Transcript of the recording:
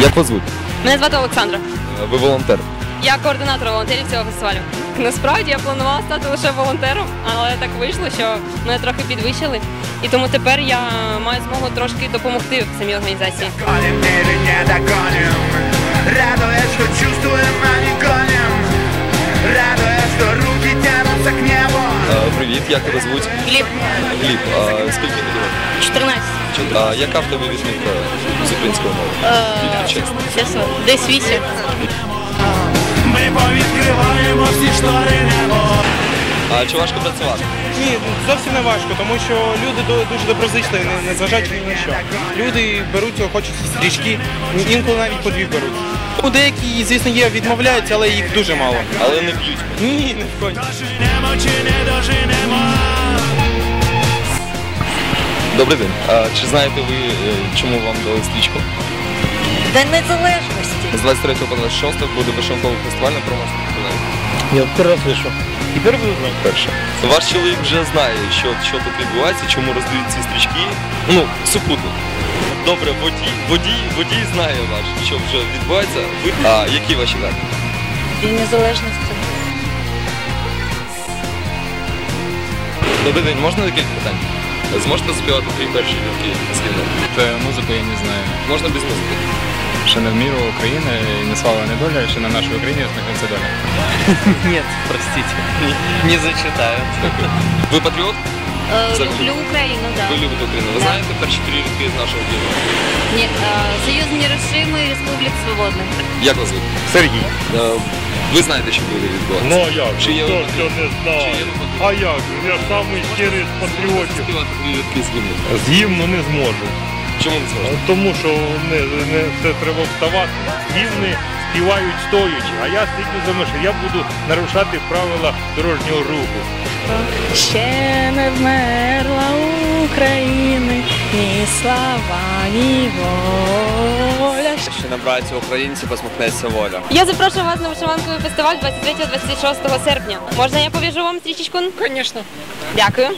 Як вас звуть? Мене звати Олександра. Ви волонтер. Я координатор волонтерів цього фестивалю. Насправді я планувала стати лише волонтером, але так вийшло, що мене трохи підвищили. І тому тепер я маю змогу трошки допомогти в самій організації. Руки к небу Е, Привіт, як тебе звуть? Гліб, Гліб. А скільки тобі років? 14. А яка в тебе відмінка з української мови? Чесно. Чесно, десь 8. А чи важко працювати? Ні, зовсім не важко, тому що люди дуже доброзичливі, не- незважаючи ні на що. Люди беруть, хочуть стрічки, інколи навіть по дві беруть. У деякі, звісно, є, відмовляються, але їх дуже мало. Але не б'ють. Ні, не в коні. Доженемо чи не доженемо Добрий день. А чи знаєте ви, е, чому вам дали стрічку? День незалежності. З 23 по 26 буде вишиванковий фестиваль на Проморському. Я перший раз вийшов. Тепер ви знаєте. Перше. Ваш чоловік вже знає, що, що тут відбувається, чому роздають ці стрічки. Ну, супутник. Добре, водій, водій, водій знає ваш, що вже відбувається. Ви, а які ваші гарні? День незалежності. Добрий день, можна декілька питань? Зможете заспівати твої перші вірки з війни? Це музику я не знаю. Можна без музики? Ще не в міру України, і не слава не доля, ще на нашій Україні усміхнеться доля. Нет, простите, не, не зачитают. Ви патріот? Люблю Україну, так. Ви любите Україну. Ви знаєте перші три рядки з нашого гімну? Ні, Союз нерушимий Республік Свободних. Як вас звуть? Сергій. Е, Ви знаєте, що буде відбуватися? Ну а як? Чи є Хто не знає? А як? Я самий щирий з патріотів. З гімну. З гімну не зможу. Чому не зможете? Тому що не, не, це треба вставати. Гімни співають стоячи, а я слідкую за мною, що я буду нарушати правила дорожнього руху. Ще не вмерла України, ні слава, ні воля. Ще на українці посміхнеться воля. Я запрошую вас на вишиванковий фестиваль 23-26 серпня. Можна я пов'яжу вам стрічечку? Звісно. Дякую.